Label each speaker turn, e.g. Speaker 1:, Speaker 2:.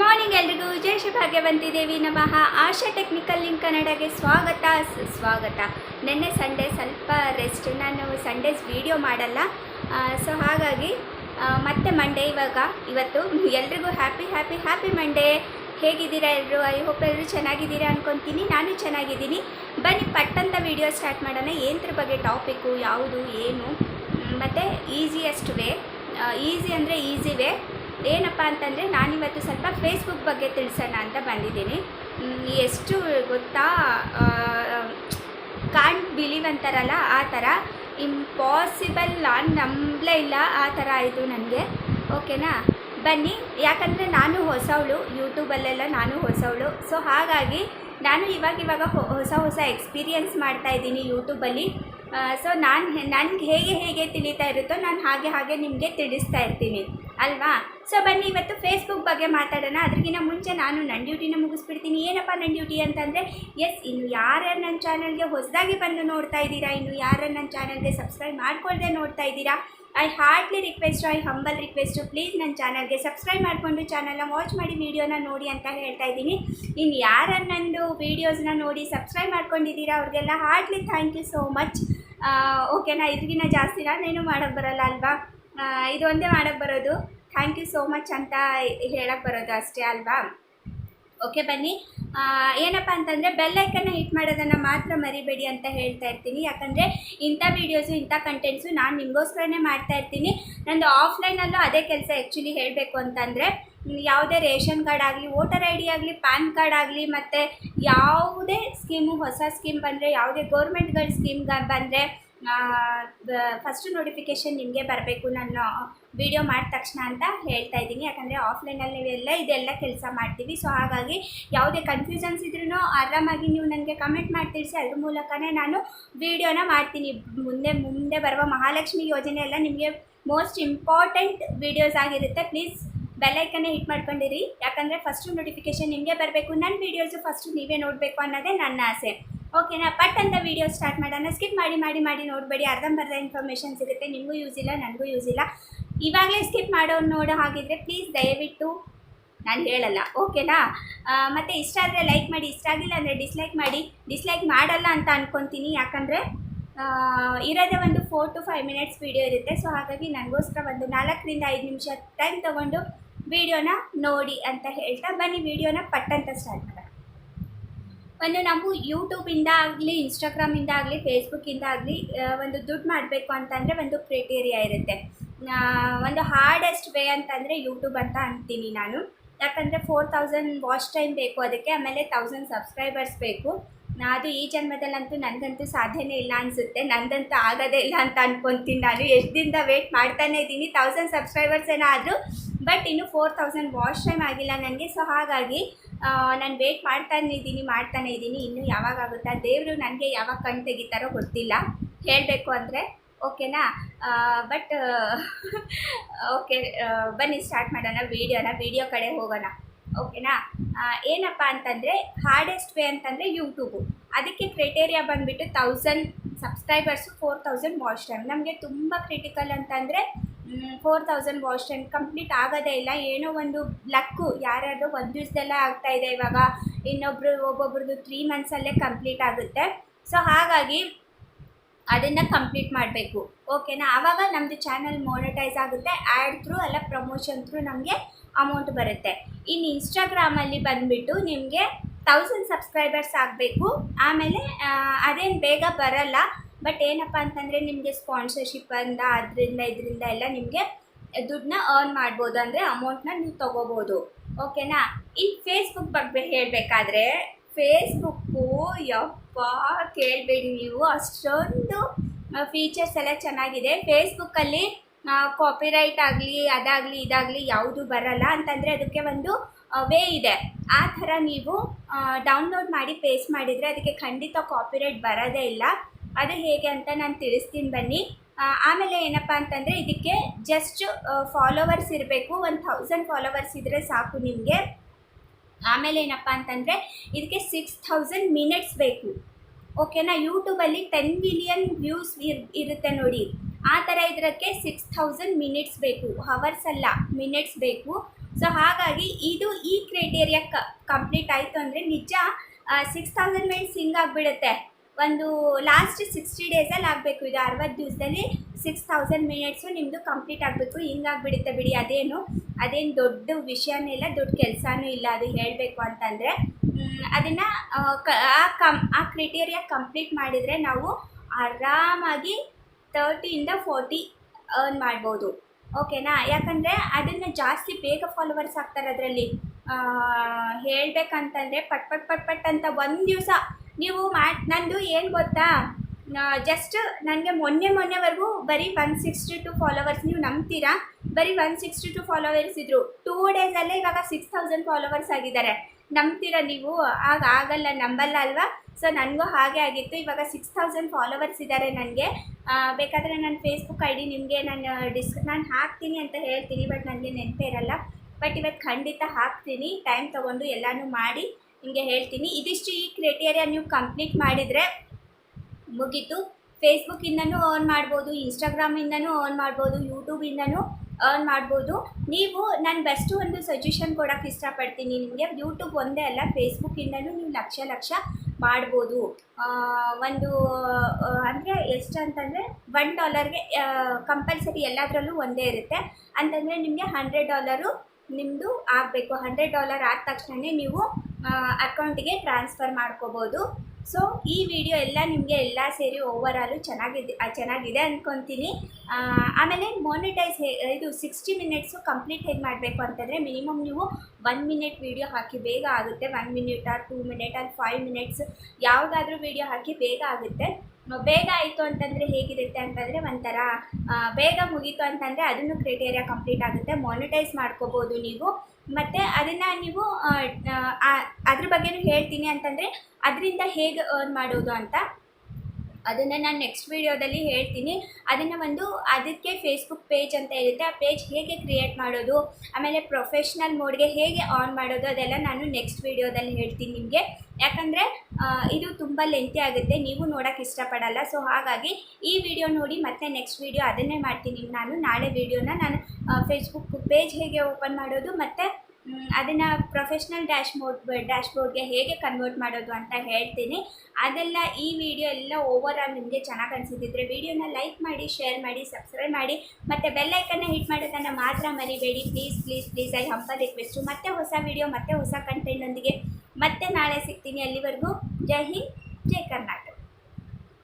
Speaker 1: Morning ಎಲ್ರಿಗೂ. ಜಯ ಶ್ರೀ ಭಾಗ್ಯವಂತಿ ದೇವಿ ನಮಃ. ಆಶಾ technical link ಕನ್ನಡಗೆ ಸ್ವಾಗತ. ಸ್ವಾಗತ. ನಿನ್ನೆ ಸಂಡೇ ಸ್ವಲ್ಪ ರೆಸ್ಟ್ ನಾನು ಸಂಡೇಸ್ ವೀಡಿಯೋ ಮಾಡಲ್ಲ. ಸೊ ಹಾಗಾಗಿ ಮತ್ತೆ ಮಂಡೇ ಇವಾಗ, ಇವತ್ತು. ಎಲ್ರಿಗೂ ಹ್ಯಾಪಿ ಹ್ಯಾಪಿ ಹ್ಯಾಪಿ ಮಂಡೇ ಹೇಗಿದ್ದೀರಾ ಎಲ್ಲರೂ ಐ ಹೋಪ್ ಎಲ್ಲರೂ ಚೆನ್ನಾಗಿದ್ದೀರಾ ಅನ್ಕೊತೀನಿ. ನಾನು ಚೆನ್ನಾಗಿದ್ದೀನಿ. ಬನ್ನಿ, ಪಟ್ಟಂತ ವೀಡಿಯೋ ಸ್ಟಾರ್ಟ್ ಮಾಡೋಣ. ಏನದ್ರ ಬಗ್ಗೆ ಟಾಪಿಕ್ಕು ಯಾವುದು, ಏನು? ಮತ್ತು ಈಸಿಯೆಸ್ಟ್ ವೇ ಈಸಿ ಅಂದರೆ ಈಸಿ ವೇ ಏನಪ್ಪ ಅಂತಂದರೆ ನಾನಿವತ್ತು ಸ್ವಲ್ಪ ಫೇಸ್ಬುಕ್ ಬಗ್ಗೆ ತಿಳಿಸೋಣ ಅಂತ ಬಂದಿದ್ದೀನಿ. ಎಷ್ಟು ಗೊತ್ತಾ ಕಾಂಟ್ ಬಿಲೀವ್ ಅಂತಾರಲ್ಲ, ಆ ಥರ. ಇಂಪಾಸಿಬಲ್ ನಾನು ನಂಬಲೇ ಇಲ್ಲ, ಆ ಥರ ಆಯಿತು ನನಗೆ. ಓಕೆನಾ ಬನ್ನಿ, ಯಾಕಂದರೆ ನಾನು ಹೊಸವಳು ಯೂಟ್ಯೂಬಲ್ಲೆಲ್ಲ ನಾನು ಹೊಸವಳು. ಸೊ ಹಾಗಾಗಿ ನಾನು ಇವಾಗ ಇವಾಗ ಹೊಸ ಹೊಸ ಎಕ್ಸ್ಪೀರಿಯನ್ಸ್ ಮಾಡ್ತಾ ಇದ್ದೀನಿ ಯೂಟ್ಯೂಬಲ್ಲಿ ಸೊ ನಾನು, ನನಗೆ ಹೇಗೆ ಹೇಗೆ ತಿಳಿತಾ ಇರುತ್ತೋ, ನಾನು ಹಾಗೆ ಹಾಗೆ ನಿಮಗೆ ತಿಳಿಸ್ತಾ ಇರ್ತೀನಿ. ಅಲ್ವಾ? ಸೊ ಬನ್ನಿ, ಇವತ್ತು ಫೇಸ್ಬುಕ್ ಬಗ್ಗೆ ಮಾತಾಡೋಣ. ಅದಕ್ಕಿಂತ ಮುಂಚೆ ನಾನು ನನ್ನ ಡ್ಯೂಟಿನ ಮುಗಿಸ್ಬಿಡ್ತೀನಿ. ಏನಪ್ಪ ನನ್ನ ಡ್ಯೂಟಿ ಅಂತಂದರೆ ಎಸ್ ಇನ್ನು ಯಾರ್ಯಾರು ನನ್ನ ಚಾನಲ್ಗೆ ಹೊಸದಾಗಿ ಬಂದು ನೋಡ್ತಾ ಇದ್ದೀರಾ, ಇನ್ನು ಯಾರು ನನ್ನ ಚಾನಲ್ಗೆ ಸಬ್ಸ್ಕ್ರೈಬ್ ಮಾಡ್ಕೊಳ್ಳದೆ ನೋಡ್ತಾ ಇದ್ದೀರಾ I heartly request I humble request please ನನ್ನ ಚಾನಲ್ಗೆ ಸಬ್ಸ್ಕ್ರೈಬ್ ಮಾಡಿಕೊಂಡು ಚಾನಲ್ನ ವಾಚ್ ಮಾಡಿ ವೀಡಿಯೋನ ನೋಡಿ ಅಂತ ಹೇಳ್ತಾ ಇದ್ದೀನಿ. ಇನ್ನು ಯಾರು ನನ್ನದು ವೀಡಿಯೋಸ್ನ ನೋಡಿ ಸಬ್ಸ್ಕ್ರೈಬ್ ಮಾಡ್ಕೊಂಡಿದ್ದೀರಾ, ಅವ್ರಿಗೆಲ್ಲ heartly thank you so much ಓಕೆನಾ ಇದ್ರಿಗಿನ್ನ ಜಾಸ್ತಿ ನಾನೇನು ಮಾಡೋಕ್ಕೆ ಬರಲ್ಲ, ಅಲ್ವಾ? ಇದು ಒಂದೇ ಮಾಡೋಕ್ಕೆ ಬರೋದು. ಥ್ಯಾಂಕ್ ಯು ಸೋ ಮಚ್ ಅಂತ ಹೇಳಕ್ಕೆ ಬರೋದು ಅಷ್ಟೇ ಅಲ್ವಾ? ಓಕೆ ಬನ್ನಿ. ಏನಪ್ಪ ಅಂತಂದರೆ ಬೆಲ್ಲೈಕನ್ನ ಹಿಟ್ ಮಾಡೋದನ್ನು ಮಾತ್ರ ಮರಿಬೇಡಿ ಅಂತ ಹೇಳ್ತಾ ಇರ್ತೀನಿ. ಯಾಕಂದರೆ ಇಂಥ ವೀಡಿಯೋಸು ಇಂಥ ಕಂಟೆಂಟ್ಸು ನಾನು ನಿಮಗೋಸ್ಕರನೇ ಮಾಡ್ತಾ ಇರ್ತೀನಿ. ನಂದು ಆಫ್ಲೈನಲ್ಲೂ ಅದೇ ಕೆಲಸ ಆ್ಯಕ್ಚುಲಿ ಹೇಳಬೇಕು ಅಂತಂದರೆ ಯಾವುದೇ ರೇಷನ್ ಕಾರ್ಡ್ ಆಗಲಿ, ವೋಟರ್ ಐ ಡಿ ಆಗಲಿ ಪ್ಯಾನ್ ಕಾರ್ಡ್ ಆಗಲಿ, ಮತ್ತು ಯಾವುದೇ ಸ್ಕೀಮು ಹೊಸ ಸ್ಕೀಮ್ ಬಂದರೆ, ಯಾವುದೇ ಗೌರ್ಮೆಂಟ್ಗಳ ಸ್ಕೀಮ್ ಬಂದರೆ ಫಸ್ಟು ನೋಟಿಫಿಕೇಷನ್ ನಿಮಗೆ ಬರಬೇಕು ನಾನು ವಿಡಿಯೋ ಮಾಡಿದ ತಕ್ಷಣ ಅಂತ ಹೇಳ್ತಾ ಇದ್ದೀನಿ. ಯಾಕಂದರೆ ಆಫ್ಲೈನಲ್ಲಿ ನೀವೆಲ್ಲ ಇದೆಲ್ಲ ಕೆಲಸ ಮಾಡ್ತೀವಿ. ಸೊ ಹಾಗಾಗಿ ಯಾವುದೇ ಕನ್ಫ್ಯೂಷನ್ಸ್ ಇದ್ರೂ ಆರಾಮಾಗಿ ನೀವು ನನಗೆ ಕಮೆಂಟ್ ಮಾಡಿ ಅದ್ರ ಮೂಲಕನೇ ನಾನು ವಿಡಿಯೋನ ಮಾಡ್ತೀನಿ. ಮುಂದೆ ಮುಂದೆ ಬರುವ ಮಹಾಲಕ್ಷ್ಮಿ ಯೋಜನೆ ಎಲ್ಲ ನಿಮಗೆ ಮೋಸ್ಟ್ ಇಂಪಾರ್ಟೆಂಟ್ ವೀಡಿಯೋಸ್ ಆಗಿರುತ್ತೆ. ಪ್ಲೀಸ್ ಬೆಲ್ಲೈಕನ್ನೇ ಹಿಟ್ ಮಾಡ್ಕೊಂಡಿರಿ. ಯಾಕಂದರೆ ಫಸ್ಟು ನೋಟಿಫಿಕೇಷನ್ ನಿಮಗೆ ಬರಬೇಕು. ನನ್ನ ವೀಡಿಯೋಸು ಫಸ್ಟು ನೀವೇ ನೋಡಬೇಕು ಅನ್ನೋದೇ ನನ್ನ ಆಸೆ. ಓಕೆನಾ? ಪಟ್ ಅಂತ ವೀಡಿಯೋ ಸ್ಟಾರ್ಟ್ ಮಾಡೋಣ. ಸ್ಕಿಪ್ ಮಾಡಿ ಮಾಡಿ ಮಾಡಿ ನೋಡಬೇಡಿ. ಅರ್ಧಂಬರ್ಧ ಇನ್ಫಾರ್ಮೇಷನ್ ಸಿಗುತ್ತೆ. ನಿಮಗೂ ಯೂಸ್ ಇಲ್ಲ, ನನಗೂ ಯೂಸ್ ಇಲ್ಲ. ಇವಾಗಲೇ ಸ್ಕಿಪ್ ಮಾಡೋರು ನೋಡೋ ಹಾಗಿದ್ರೆ ಪ್ಲೀಸ್ ದಯವಿಟ್ಟು ನಾನು ಹೇಳಲ್ಲ. ಓಕೆನಾ? ಮತ್ತು ಇಷ್ಟ ಆದರೆ ಲೈಕ್ ಮಾಡಿ. ಇಷ್ಟ ಆಗಿಲ್ಲ ಅಂದರೆ ಡಿಸ್ಲೈಕ್ ಮಾಡಿ. ಡಿಸ್ಲೈಕ್ ಮಾಡಲ್ಲ ಅಂತ ಅಂದ್ಕೊತೀನಿ ಯಾಕಂದರೆ ಇರೋದೇ ಒಂದು four to five minutes video ಇರುತ್ತೆ. ಸೊ ಹಾಗಾಗಿ ನನಗೋಸ್ಕರ ಒಂದು ನಾಲ್ಕರಿಂದ ಐದು ನಿಮಿಷ ಟೈಮ್ ತೊಗೊಂಡು ವೀಡಿಯೋನ ನೋಡಿ ಅಂತ ಹೇಳ್ತಾ ಬನ್ನಿ. ವೀಡಿಯೋನ ಪಟ್ಟಂತ ಸ್ಟಾರ್ಟ್ ಒಂದು ನಾವು ಯೂಟ್ಯೂಬಿಂದ ಆಗಲಿ ಇನ್ಸ್ಟಾಗ್ರಾಮಿಂದ ಆಗಲಿ ಫೇಸ್ಬುಕ್ಕಿಂದ ಆಗಲಿ ಒಂದು ದುಡ್ಡು ಮಾಡಬೇಕು ಅಂತಂದರೆ ಒಂದು ಕ್ರೈಟೀರಿಯಾ ಇರುತ್ತೆ. ಒಂದು ಹಾರ್ಡೆಸ್ಟ್ ವೇ ಅಂತಂದರೆ ಯೂಟ್ಯೂಬ್ ಅಂತ ಅಂತೀನಿ ನಾನು. ಯಾಕಂದರೆ ಫೋರ್ ತೌಸಂಡ್ ವಾಚ್ ಟೈಮ್ ಬೇಕು ಅದಕ್ಕೆ, ಆಮೇಲೆ ತೌಸಂಡ್ ಸಬ್ಸ್ಕ್ರೈಬರ್ಸ್ ಬೇಕು. ಅದು ಈ ಜನ್ಮದಲ್ಲಂತೂ ನನಗಂತೂ ಸಾಧ್ಯನೇ ಇಲ್ಲ ಅನಿಸುತ್ತೆ. ನಂದಂತೂ ಆಗೋದೇ ಇಲ್ಲ ಅಂತ ಅನ್ಕೊತೀನಿ ನಾನು. ಎಷ್ಟು ದಿನದ ವೇಟ್ ಮಾಡ್ತಾನೇ ಇದ್ದೀನಿ. ತೌಸಂಡ್ ಸಬ್ಸ್ಕ್ರೈಬರ್ಸ್ ಏನಾದರೂ ಬಟ್ ಇನ್ನು ಫೋರ್ ತೌಸಂಡ್ ವಾಶ್ ಟೈಮ್ ಆಗಿಲ್ಲ ನನಗೆ ಸೊ ಹಾಗಾಗಿ ನಾನು ವೇಟ್ ಮಾಡ್ತಾನೆ ಇದ್ದೀನಿ ಮಾಡ್ತಾನೆ ಇದ್ದೀನಿ. ಇನ್ನು ಯಾವಾಗ ಆಗುತ್ತಾ? ದೇವರು ನನಗೆ ಯಾವಾಗ ಕಣ್ ತೆಗಿತಾರೋ ಗೊತ್ತಿಲ್ಲ. ಹೇಳಬೇಕು ಅಂದರೆ ಓಕೆನಾ ಬಟ್ ಓಕೆ ಬನ್ನಿ ಸ್ಟಾರ್ಟ್ ಮಾಡೋಣ ವೀಡಿಯೋನ ವೀಡಿಯೋ ಕಡೆ ಹೋಗೋಣ. ಓಕೆನಾ ಏನಪ್ಪ ಅಂತಂದರೆ ಹಾರ್ಡೆಸ್ಟ್ ವೇ ಅಂತಂದರೆ ಯೂಟ್ಯೂಬು ಅದಕ್ಕೆ ಕ್ರೈಟೇರಿಯಾ ಬಂದುಬಿಟ್ಟು thousand subscribers four thousand watch time ನಮಗೆ ತುಂಬ ಕ್ರಿಟಿಕಲ್ ಅಂತಂದರೆ ಫೋರ್ ತೌಸಂಡ್ ಟೈಮ್ ಕಂಪ್ಲೀಟ್ ಆಗೋದೇ ಇಲ್ಲ. ಏನೋ ಒಂದು ಲಕ್ಕು ಯಾರ್ಯಾರು ಒಂದು ದಿವಸದಲ್ಲೇ ಆಗ್ತಾ ಇದೆ ಇವಾಗ. ಇನ್ನೊಬ್ರು ಒಬ್ಬೊಬ್ರದ್ದು ತ್ರೀ ಮಂತ್ಸಲ್ಲೇ ಕಂಪ್ಲೀಟ್ ಆಗುತ್ತೆ. ಸೊ ಹಾಗಾಗಿ ಅದನ್ನು ಕಂಪ್ಲೀಟ್ ಮಾಡಬೇಕು. ಓಕೆನಾ ಆವಾಗ ನಮ್ಮದು ಚಾನಲ್ ಮೋನಿಟೈಸ್ ಆಗುತ್ತೆ. ಆ್ಯಡ್ ಥ್ರೂ ಅಲ್ಲ ಪ್ರಮೋಷನ್ ಥ್ರೂ ನಮಗೆ ಅಮೌಂಟ್ ಬರುತ್ತೆ. ಇನ್ನು ಇನ್ಸ್ಟಾಗ್ರಾಮಲ್ಲಿ ಬಂದುಬಿಟ್ಟು ನಿಮಗೆ ತೌಸಂಡ್ ಸಬ್ಸ್ಕ್ರೈಬರ್ಸ್ ಆಗಬೇಕು. ಆಮೇಲೆ ಅದೇನು ಬೇಗ ಬರಲ್ಲ. ಬಟ್ ಏನಪ್ಪ ಅಂತಂದರೆ ನಿಮಗೆ ಸ್ಪಾನ್ಸರ್ಶಿಪ್ ಅಂದ, ಅದರಿಂದ, ಇದರಿಂದ ಎಲ್ಲ ನಿಮಗೆ ದುಡ್ಡನ್ನ ಅರ್ನ್ ಮಾಡ್ಬೋದು. ಅಂದರೆ ಅಮೌಂಟ್ನ ನೀವು ತೊಗೋಬೋದು. ಓಕೆನಾ ಈ ಫೇಸ್ಬುಕ್ ಬಗ್ಗೆ ಹೇಳಬೇಕಾದ್ರೆ ಫೇಸ್ಬುಕ್ಕು ಯಪ್ಪ ಕೇಳಬೇಡಿ ನೀವು. ಅಷ್ಟೊಂದು ಫೀಚರ್ಸ್ ಎಲ್ಲ ಚೆನ್ನಾಗಿದೆ. ಫೇಸ್ಬುಕ್ಕಲ್ಲಿ ಕಾಪಿರೈಟ್ ಆಗಲಿ, ಅದಾಗಲಿ, ಇದಾಗಲಿ ಯಾವುದು ಬರಲ್ಲ ಅಂತಂದರೆ ಅದಕ್ಕೆ ಒಂದು ವೇ ಇದೆ. ಆ ಥರ ನೀವು ಡೌನ್ಲೋಡ್ ಮಾಡಿ ಪೇಸ್ಟ್ ಮಾಡಿದರೆ ಅದಕ್ಕೆ ಖಂಡಿತ ಕಾಪಿರೈಟ್ ಬರೋದೇ ಇಲ್ಲ. ಅದು ಹೇಗೆ ಅಂತ ನಾನು ತಿಳಿಸ್ತೀನಿ ಬನ್ನಿ. ಆಮೇಲೆ ಏನಪ್ಪ ಅಂತಂದರೆ ಇದಕ್ಕೆ ಜಸ್ಟ್ ಫಾಲೋವರ್ಸ್ ಇರಬೇಕು, ಒಂದು ಥೌಸಂಡ್ ಫಾಲೋವರ್ಸ್ ಇದ್ದರೆ ಸಾಕು ನಿಮಗೆ. ಆಮೇಲೆ ಏನಪ್ಪ ಅಂತಂದರೆ ಇದಕ್ಕೆ ಸಿಕ್ಸ್ ಥೌಸಂಡ್ ಮಿನಿಟ್ಸ್ ಬೇಕು. ಓಕೆನಾ ಯೂಟ್ಯೂಬಲ್ಲಿ ಟೆನ್ ಮಿಲಿಯನ್ ವ್ಯೂಸ್ ಇರ್, ಇರುತ್ತೆ ನೋಡಿ. ಆ ಥರ ಇದಕ್ಕೆ ಸಿಕ್ಸ್ ಥೌಸಂಡ್ ಮಿನಿಟ್ಸ್ ಬೇಕು. ಹವರ್ಸ್ ಅಲ್ಲ ಮಿನಿಟ್ಸ್ ಬೇಕು. ಸೊ ಹಾಗಾಗಿ ಇದು ಈ ಕ್ರೈಟೇರಿಯಾ ಕಂಪ್ಲೀಟ್ ಆಯಿತು ಅಂದರೆ ನಿಜ ಸಿಕ್ಸ್ ಥೌಸಂಡ್ ಮಿನಿಟ್ಸ್ ಹಿಂಗಾಗ್ಬಿಡುತ್ತೆ ಒಂದು ಲಾಸ್ಟ್ ಸಿಕ್ಸ್ಟಿ ಡೇಸಲ್ಲಿ ಆಗಬೇಕು. ಇದು ಅರವತ್ತು ದಿವಸದಲ್ಲಿ ಸಿಕ್ಸ್ ತೌಸಂಡ್ ಮಿನಿಟ್ಸು ನಿಮ್ಮದು ಕಂಪ್ಲೀಟ್ ಆಗಬೇಕು. ಹಿಂಗಾಗ್ಬಿಡುತ್ತೆ ಬಿಡಿ. ಅದೇನು ಅದೇನು ದೊಡ್ಡ ವಿಷಯನೇ ಇಲ್ಲ, ದೊಡ್ಡ ಕೆಲಸನೂ ಇಲ್ಲ ಅದು ಹೇಳಬೇಕು ಅಂತಂದರೆ. ಅದನ್ನು, ಆ ಕಮ್, ಆ ಕ್ರೈಟೇರಿಯಾ ಕಂಪ್ಲೀಟ್ ಮಾಡಿದರೆ ನಾವು ಆರಾಮಾಗಿ ತರ್ಟಿಯಿಂದ ಫೋರ್ಟಿ ಅರ್ನ್ ಮಾಡ್ಬೋದು. ಓಕೆನಾ ಯಾಕಂದರೆ ಅದನ್ನು ಜಾಸ್ತಿ ಬೇಗ ಫಾಲೋವರ್ಸ್ ಆಗ್ತಾರೆ ಅದರಲ್ಲಿ ಹೇಳಬೇಕಂತಂದರೆ ಪಟ್ ಪಟ್ ಪಟ್ ಪಟ್ ಅಂತ ಒಂದು ದಿವಸ ನೀವು ಮಾಡಿ ನಂದು ಏನು ಗೊತ್ತಾ? ಜಸ್ಟ್ ನನಗೆ ಮೊನ್ನೆ ಮೊನ್ನೆವರೆಗೂ ಬರೀ ಒನ್ ಸಿಕ್ಸ್ಟಿ ಟು ಫಾಲೋವರ್ಸ್ ನೀವು ನಂಬ್ತೀರಾ? ಬರೀ ಒನ್ ಸಿಕ್ಸ್ಟಿ ಟು ಫಾಲೋವರ್ಸ್ ಇದ್ದರು ಟೂ ಡೇಸಲ್ಲೇ ಇವಾಗ ಸಿಕ್ಸ್ ತೌಸಂಡ್ ಫಾಲೋವರ್ಸ್ ಆಗಿದ್ದಾರೆ. ನಂಬ್ತೀರಾ ನೀವು? ಆಗ ಆಗಲ್ಲ, ನಂಬಲ್ಲ ಅಲ್ವಾ? ಸೊ ನನಗೂ ಹಾಗೆ ಆಗಿತ್ತು. ಇವಾಗ ಸಿಕ್ಸ್ ತೌಸಂಡ್ ಫಾಲೋವರ್ಸ್ ಇದ್ದಾರೆ ನನಗೆ ಬೇಕಾದರೆ ನನ್ನ ಫೇಸ್ಬುಕ್ ಐ ಡಿ ನಿಮಗೆ ನಾನು ಡಿಸ್ ನಾನು ಹಾಕ್ತೀನಿ ಅಂತ ಹೇಳ್ತೀನಿ ಬಟ್ ನನಗೆ ನೆನಪೇ ಇರಲ್ಲ. ಬಟ್ ಇವತ್ತು ಖಂಡಿತ ಹಾಕ್ತೀನಿ. ಟೈಮ್ ತೊಗೊಂಡು ಎಲ್ಲನೂ ಮಾಡಿ. ನಿಮಗೆ ಹೇಳ್ತೀನಿ. ಇದಿಷ್ಟು ಈ ಕ್ರೈಟೇರಿಯಾ ನೀವು ಕಂಪ್ಲೀಟ್ ಮಾಡಿದರೆ ಮುಗೀತು. ಫೇಸ್ಬುಕ್ಕಿಂದನೂ ಅರ್ನ್ ಮಾಡ್ಬೋದು ಇನ್ಸ್ಟಾಗ್ರಾಮಿಂದನೂ ಅರ್ನ್ ಮಾಡ್ಬೋದು ಯೂಟ್ಯೂಬಿಂದನೂ ಅರ್ನ್ ಮಾಡ್ಬೋದು. ನೀವು ನಾನು ಬೆಸ್ಟ್ ಒಂದು ಸಜೆಷನ್ ಕೊಡೋಕ್ಕೆ ಇಷ್ಟಪಡ್ತೀನಿ ನಿಮಗೆ. ಯೂಟ್ಯೂಬ್ ಒಂದೇ ಅಲ್ಲ ಫೇಸ್ಬುಕ್ಕಿಂದನೂ ನೀವು ಲಕ್ಷ ಲಕ್ಷ ಮಾಡ್ಬೋದು. ಒಂದು ಅಂದರೆ ಎಷ್ಟು ಅಂತಂದರೆ ಒನ್ ಡಾಲರ್ಗೆ ಕಂಪಲ್ಸರಿ ಎಲ್ಲದರಲ್ಲೂ ಒಂದೇ ಇರುತ್ತೆ. ಅಂತಂದರೆ ನಿಮಗೆ ಹಂಡ್ರೆಡ್ ಡಾಲರು ನಿಮ್ಮದು ಆಗಬೇಕು. ಹಂಡ್ರೆಡ್ ಡಾಲರ್ ಆದ ತಕ್ಷಣವೇ ನೀವು ಅಕೌಂಟಿಗೆ ಟ್ರಾನ್ಸ್ಫರ್ ಮಾಡ್ಕೋಬೋದು. ಸೊ ಈ ವಿಡಿಯೋ ಎಲ್ಲ ನಿಮಗೆ ಎಲ್ಲ ಸೇರಿ ಓವರ್ ಆಲು ಚೆನ್ನಾಗಿದೆ ಚೆನ್ನಾಗಿದೆ ಅಂದ್ಕೊತೀನಿ ಆಮೇಲೆ ಮೋನಿಟೈಸ್ ಇದು ಸಿಕ್ಸ್ಟಿ ಮಿನಿಟ್ಸು ಕಂಪ್ಲೀಟ್ ಹೇಗೆ ಮಾಡಬೇಕು ಅಂತಂದರೆ ಮಿನಿಮಮ್ ನೀವು ಒನ್ ಮಿನಿಟ್ ವೀಡಿಯೋ ಹಾಕಿ ಬೇಗ ಆಗುತ್ತೆ. One minute or two minute or five minutes ಯಾವುದಾದ್ರೂ ವೀಡಿಯೋ ಹಾಕಿ ಬೇಗ ಆಗುತ್ತೆ. ಬೇಗ ಆಯಿತು ಅಂತಂದರೆ ಹೇಗಿರುತ್ತೆ ಅಂತಂದರೆ ಒಂಥರ ಬೇಗ ಮುಗೀತು ಅಂತಂದರೆ ಅದನ್ನು ಕ್ರೈಟೇರಿಯಾ ಕಂಪ್ಲೀಟ್ ಆಗುತ್ತೆ. ಮೋನಿಟೈಸ್ ಮಾಡ್ಕೋಬೋದು ನೀವು. ಮತ್ತು ಅದನ್ನು ನೀವು ಅದ್ರ ಬಗ್ಗೆಯೂ ಹೇಳ್ತೀನಿ ಅಂತಂದರೆ ಅದರಿಂದ ಹೇಗೆ ಅರ್ನ್ ಮಾಡೋದು ಅಂತ. ಅದನ್ನು ನಾನು ನೆಕ್ಸ್ಟ್ ವೀಡಿಯೋದಲ್ಲಿ ಹೇಳ್ತೀನಿ. ಅದನ್ನು ಒಂದು ಅದಕ್ಕೆ ಫೇಸ್ಬುಕ್ ಪೇಜ್ ಅಂತ ಇರುತ್ತೆ. ಆ ಪೇಜ್ ಹೇಗೆ ಕ್ರಿಯೇಟ್ ಮಾಡೋದು, ಆಮೇಲೆ ಪ್ರೊಫೆಷ್ನಲ್ ಮೋಡ್ಗೆ ಹೇಗೆ ಆನ್ ಮಾಡೋದು ಅದೆಲ್ಲ ನಾನು ನೆಕ್ಸ್ಟ್ ವೀಡಿಯೋದಲ್ಲಿ ಹೇಳ್ತೀನಿ ನಿಮಗೆ. ಯಾಕಂದರೆ ಇದು ತುಂಬ ಲೆಂತಿ ಆಗುತ್ತೆ. ನೀವು ನೋಡೋಕ್ಕೆ ಇಷ್ಟಪಡಲ್ಲ. ಸೊ ಹಾಗಾಗಿ ಈ ವಿಡಿಯೋ ನೋಡಿ ಮತ್ತೆ ನೆಕ್ಸ್ಟ್ ವೀಡಿಯೋ ಅದನ್ನೇ ಮಾಡ್ತೀನಿ. ನಾನು ನಾಳೆ ವೀಡಿಯೋನ ನಾನು ಫೇಸ್ಬುಕ್ ಪೇಜ್ ಹೇಗೆ ಓಪನ್ ಮಾಡೋದು ಮತ್ತು ಅದನ್ನು ಪ್ರೊಫೆಷ್ನಲ್ ಡ್ಯಾಶ್ ಬೋರ್ಡ್ ಡ್ಯಾಶ್ ಬೋರ್ಡ್ಗೆ ಹೇಗೆ ಕನ್ವರ್ಟ್ ಮಾಡೋದು ಅಂತ ಹೇಳ್ತೀನಿ. ಅದೆಲ್ಲ ಈ ವಿಡಿಯೋ ಎಲ್ಲ ಓವರ್ ಆಲ್ ನಿಮಗೆ ಚೆನ್ನಾಗಿ ಅನಿಸಿದ್ರೆ ವಿಡಿಯೋನ ಲೈಕ್ ಮಾಡಿ ಶೇರ್ ಮಾಡಿ ಸಬ್ಸ್ಕ್ರೈಬ್ ಮಾಡಿ, ಮತ್ತು ಬೆಲ್ಲೈಕನ್ನ ಹಿಟ್ ಮಾಡೋದನ್ನು ಮಾತ್ರ ಮರಿಬೇಡಿ. Please please please I humble request ಮತ್ತೆ ಹೊಸ ವಿಡಿಯೋ ಮತ್ತೆ ಹೊಸ ಕಂಟೆಂಟೊಂದಿಗೆ ಮತ್ತೆ ನಾಳೆ ಸಿಗ್ತೀನಿ ಅಲ್ಲಿವರೆಗೂ. ಜೈ ಹಿಂದ್, ಜೈ ಕರ್ನಾಟಕ.